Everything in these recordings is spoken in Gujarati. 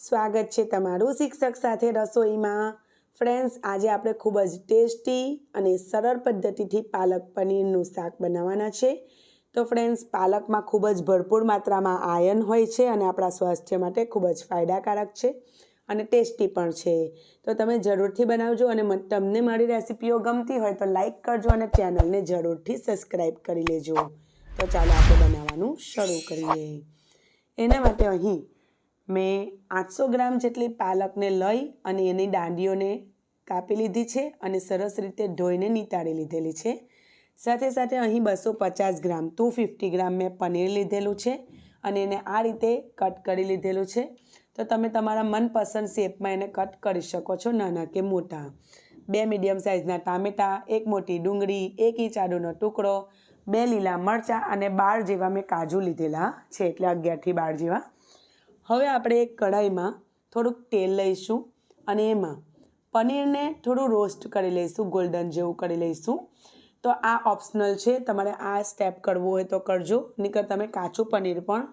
સ્વાગત છે તમારું શિક્ષક સાથે રસોઈમાં. ફ્રેન્ડ્સ, આજે આપણે ખૂબ જ ટેસ્ટી અને સરળ પદ્ધતિથી પાલક પનીરનું શાક બનાવવાના છે. તો ફ્રેન્ડ્સ, પાલકમાં ખૂબ જ ભરપૂર માત્રામાં આયર્ન હોય છે અને આપણા સ્વાસ્થ્ય માટે ખૂબ જ ફાયદાકારક છે અને ટેસ્ટી પણ છે. તો તમે જરૂરથી બનાવજો અને તમને મારી રેસિપીઓ ગમતી હોય તો લાઇક કરજો અને ચેનલને જરૂરથી સબસ્ક્રાઈબ કરી લેજો. તો ચાલો આપણે બનાવવાનું શરૂ કરીએ. એના માટે અહીં મેં આઠસો ગ્રામ જેટલી પાલકને લઈ અને એની દાંડીઓને કાપી લીધી છે અને સરસ રીતે ધોઈને નીતાળી લીધેલી છે. સાથે સાથે અહીં બસો પચાસ ગ્રામ, ટુ ફિફ્ટી ગ્રામ મેં પનીર લીધેલું છે અને એને આ રીતે કટ કરી લીધેલું છે. તો તમે તમારા મનપસંદ શેપમાં એને કટ કરી શકો છો, નાના કે મોટા. બે મીડિયમ સાઇઝના ટામેટાં, એક મોટી ડુંગળી, એક ઇંચ આદુનો ટુકડો, બે લીલા મરચાં અને બાર જેવા મેં કાજુ લીધેલા છે, એટલે અગિયારથી બાર જેવા. હવે આપણે એક કઢાઈમાં થોડુંક તેલ લઈશું અને એમાં પનીરને થોડું રોસ્ટ કરી લઈશું, ગોલ્ડન જેવું કરી લઈશું. તો આ ઓપ્શનલ છે, તમારે આ સ્ટેપ કરવું હોય તો કરજો, નહીંતર તમે કાચું પનીર પણ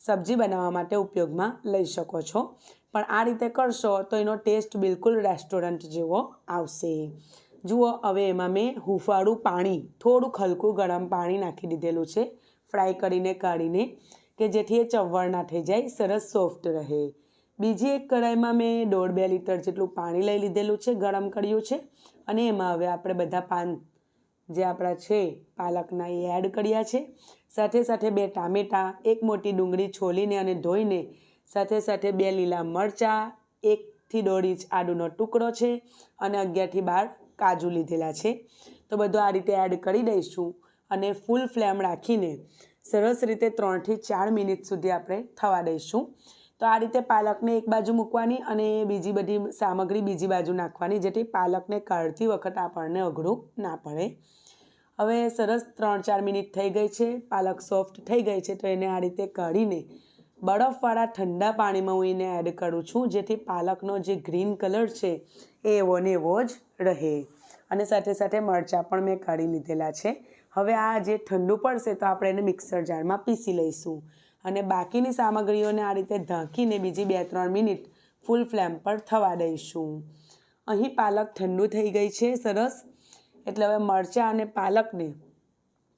સબ્જી બનાવવા માટે ઉપયોગમાં લઈ શકો છો. પણ આ રીતે કરશો તો એનો ટેસ્ટ બિલકુલ રેસ્ટોરન્ટ જેવો આવશે. જુઓ, હવે એમાં મેં હુંફાળું પાણી થોડુંક હલકું ગરમ પાણી નાખી દીધેલું છે, ફ્રાય કરીને કાઢીને. કે જેથી એ ચવળ થઈ જાય, સરસ સોફ્ટ રહે. બીજી એક કઢાઈમાં મેં દોઢ બે લીટર જેટલું પાણી લઈ લીધેલું છે, ગરમ કર્યું છે. અને એમાં હવે આપણે બધા પાન જે આપણા છે, પાલકના એ એડ કર્યા છે. સાથે સાથે બે ટામેટાં, એક મોટી ડુંગળી છોલીને અને ધોઈને સાથે સાથે બે લીલા મરચાં, એકથી દોઢ ઇંચ આડુનો ટુકડો છે અને અગિયારથી બાર કાજુ લીધેલા છે. તો બધું આ રીતે એડ કરી દઈશું અને ફૂલ ફ્લેમ રાખીને સરસ રીતે ત્રણથી ચાર મિનિટ સુધી આપણે થવા દઈશું. તો આ રીતે પાલકને એક બાજુ મૂકવાની અને બીજી બધી સામગ્રી બીજી બાજુ નાખવાની જેથી પાલકને કાઢતી વખત આપણને અઘરું ના પડે. હવે સરસ ત્રણ ચાર મિનિટ થઈ ગઈ છે, પાલક સોફ્ટ થઈ ગઈ છે, તો એને આ રીતે કાઢીને બરફવાળા ઠંડા પાણીમાં હું એને એડ કરું છું, જેથી પાલકનો જે ગ્રીન કલર છે એ એવો ને એવો જ રહે. અને સાથે સાથે મરચાં પણ મેં કાઢી લીધેલા છે. હવે આ જે ઠંડુ પડશે તો આપણે એને મિક્સર જારમાં પીસી લઈશું. અને બાકીની સામગ્રીઓને આ રીતે ઢાંકીને બીજી બે ત્રણ મિનિટ ફૂલ ફ્લેમ પર થવા દઈશું. અહીં પાલક ઠંડુ થઈ ગઈ છે, સરસ. એટલે હવે મરચાં અને પાલકને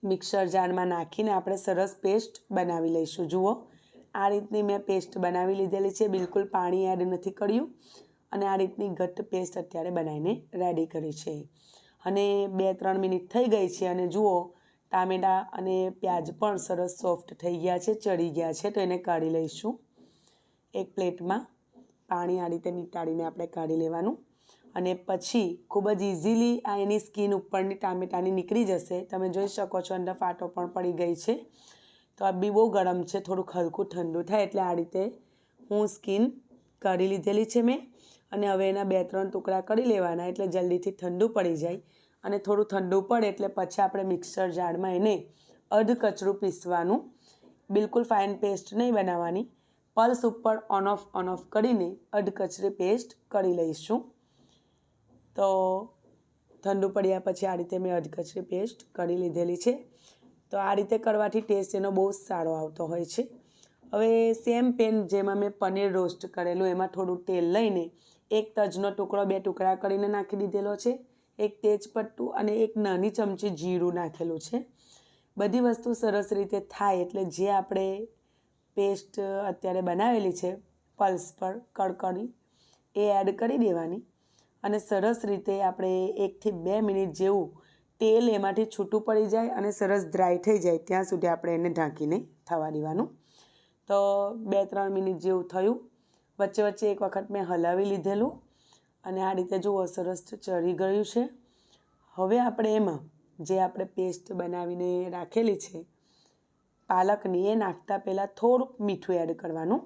મિક્સર જારમાં નાખીને આપણે સરસ પેસ્ટ બનાવી લઈશું. જુઓ, આ રીતની મેં પેસ્ટ બનાવી લીધેલી છે, બિલકુલ પાણી એડ નથી કર્યું. અને આ રીતની ઘટ્ટ પેસ્ટ અત્યારે બનાવીને રેડી કરી છે. અને બે ત્રણ મિનિટ થઈ ગઈ છે અને જુઓ, ટામેટાં અને પ્યાજ પણ સરસ સોફ્ટ થઈ ગયા છે, ચડી ગયા છે, તો એને કાઢી લઈશું. એક પ્લેટમાં પાણી આ રીતે નીતાળીને આપણે કાઢી લેવાનું. અને પછી ખૂબ જ ઇઝીલી આ એની સ્કીન ઉપરની ટામેટાની નીકળી જશે. તમે જોઈ શકો છો, અંદર ફાટો પણ પડી ગઈ છે. તો આ બી બહુ ગરમ છે, થોડુંક હલકું ઠંડુ થાય એટલે આ રીતે હું સ્કિન કાઢી લીધેલી છે મેં. અને હવે એના બે ત્રણ ટુકડા કરી લેવાના એટલે જલ્દીથી ઠંડુ પડી જાય. અને થોડું ઠંડુ પડે એટલે પછી આપણે મિક્સર જારમાં એને અર્ધ કચરું પીસવાનું. બિલકુલ ફાઇન પેસ્ટ નહીં બનાવવાની. પલ્સ ઉપર ઓન ઓફ ઓન ઓફ કરીને અધ કચરી પેસ્ટ કરી લઈશું. તો ઠંડુ પડ્યા પછી આ રીતે મેં અધકચરી પેસ્ટ કરી લીધેલી છે. તો આ રીતે કરવાથી ટેસ્ટ એનો બહુ જ સારો આવતો હોય છે. હવે સેમ પેન જેમાં મેં પનીર રોસ્ટ કરેલું, એમાં થોડું તેલ લઈને એક તજનો ટુકડો બે ટુકડા કરીને નાખી દીધેલો છે. એક તેજપટ્ટું અને એક નાની ચમચી જીરું નાખેલું છે. બધી વસ્તુ સરસ રીતે થાય એટલે જે આપણે પેસ્ટ અત્યારે બનાવેલી છે, પલ્સ પર કડકડી એ એડ કરી દેવાની અને સરસ રીતે આપણે એકથી બે મિનિટ જેવું તેલ એમાંથી છૂટું પડી જાય અને સરસ ડ્રાય થઈ જાય ત્યાં સુધી આપણે એને ઢાંકીને થવા દેવાનું. તો બે ત્રણ મિનિટ જેવું થયું. વચ્ચે વચ્ચે એક વખત મેં હલાવી લીધેલું અને આ રીતે જુઓ, સરસ ચડી ગયું છે. હવે આપણે એમાં જે આપણે પેસ્ટ બનાવીને રાખેલી છે, પાલકની એ નાખતા પહેલાં થોડુંક મીઠું એડ કરવાનું.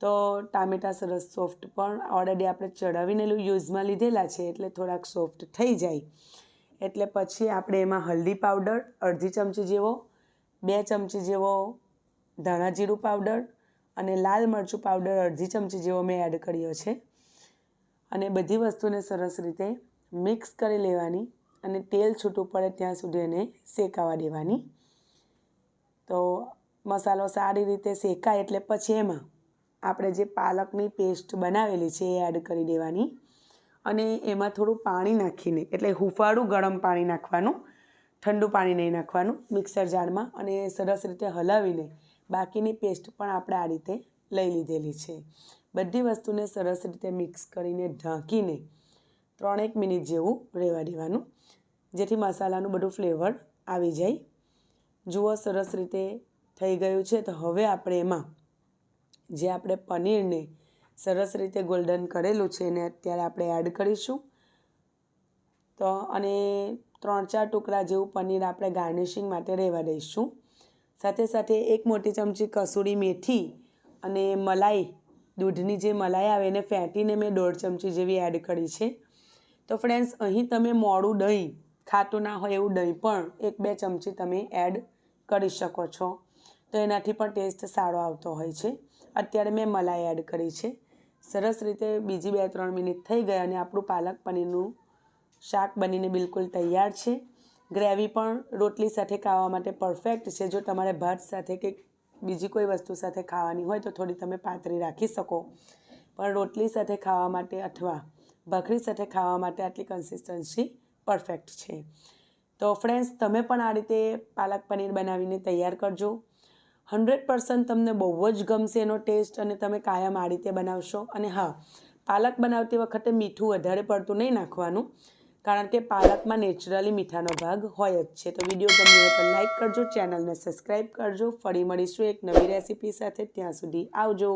તો ટામેટાં સરસ સોફ્ટ પણ ઓલરેડી આપણે ચડાવીને યુઝમાં લીધેલા છે એટલે થોડાક સોફ્ટ થઈ જાય. એટલે પછી આપણે એમાં હલ્દી પાવડર, અડધી ચમચી જેવો, બે ચમચી જેવો ધાણા જીરું પાવડર અને લાલ મરચું પાવડર અડધી ચમચી જેવો મેં એડ કર્યો છે. અને બધી વસ્તુને સરસ રીતે મિક્સ કરી લેવાની અને તેલ છૂટું પડે ત્યાં સુધી એને શેકાવા દેવાની. તો મસાલો સારી રીતે શેકાય એટલે પછી એમાં આપણે જે પાલકની પેસ્ટ બનાવેલી છે એ એડ કરી દેવાની. અને એમાં થોડું પાણી નાખીને, એટલે હુફાળું ગરમ પાણી નાખવાનું, ઠંડુ પાણી નહીં નાખવાનું, મિક્સર જારમાં અને સરસ રીતે હલાવીને બાકીની પેસ્ટ પણ આપણે આ રીતે લઈ લીધેલી છે. બધી વસ્તુને સરસ રીતે મિક્સ કરીને ઢાંકીને ત્રણેક મિનિટ જેવું રહેવા દેવાનું. જેથી મસાલાનું બધું ફ્લેવર આવી જાય. જુઓ સરસ રીતે થઈ ગયું છે. તો હવે આપણે એમાં જે આપણે પનીરને સરસ રીતે ગોલ્ડન કરેલું છે એને અત્યારે આપણે એડ કરીશું. તો અને ત્રણ ચાર ટુકડા જેવું પનીર આપણે ગાર્નિશિંગ માટે રહેવા દઈશું. સાથે સાથે એક મોટી ચમચી કસૂરી મેથી અને મલાઈ. દૂધની જે મલાઈ આવે એને ફેંટીને મેં દોઢ ચમચી જેવી એડ કરી છે. તો ફ્રેન્ડ્સ અહીં તમે મોડું દહીં ખાતું ના હોય એવું દહીં પણ એક બે ચમચી તમે એડ કરી શકો છો. તો એનાથી પણ ટેસ્ટ સારો આવતો હોય છે. અત્યારે મેં મલાઈ એડ કરી છે. સરસ રીતે બીજી બે ત્રણ મિનિટ થઈ ગઈ અને આપણું પાલક પનીરનું શાક બનીને બિલકુલ તૈયાર છે. ગ્રેવી પણ રોટલી સાથે ખાવા માટે પરફેક્ટ છે. જો તમારે ભાત સાથે કે બીજી કોઈ વસ્તુ સાથે ખાવાની હોય તો થોડી તમે પાતળી રાખી શકો. પણ રોટલી સાથે ખાવા માટે અથવા ભાખરી સાથે ખાવા માટે આટલી કન્સિસ્ટન્સી પરફેક્ટ છે. તો ફ્રેન્ડ્સ તમે પણ આ રીતે પાલક પનીર બનાવીને તૈયાર કરજો. હંડ્રેડ પર્સન્ટ તમને બહુ જ ગમશે એનો ટેસ્ટ અને તમે કાયમ આ રીતે બનાવશો. અને હા, પાલક બનાવતી વખતે મીઠું વધારે પડતું નહીં નાખવાનું. કારણ કે પાલકમાં નેચરલી મીઠાનો ભાગ હોય જ છે. તો વીડિયો ગમ્યો હોય તો લાઈક કરજો, ચેનલને સબસ્ક્રાઈબ કરજો. ફરી મળીશું એક નવી રેસીપી સાથે. ત્યાં સુધી આવજો.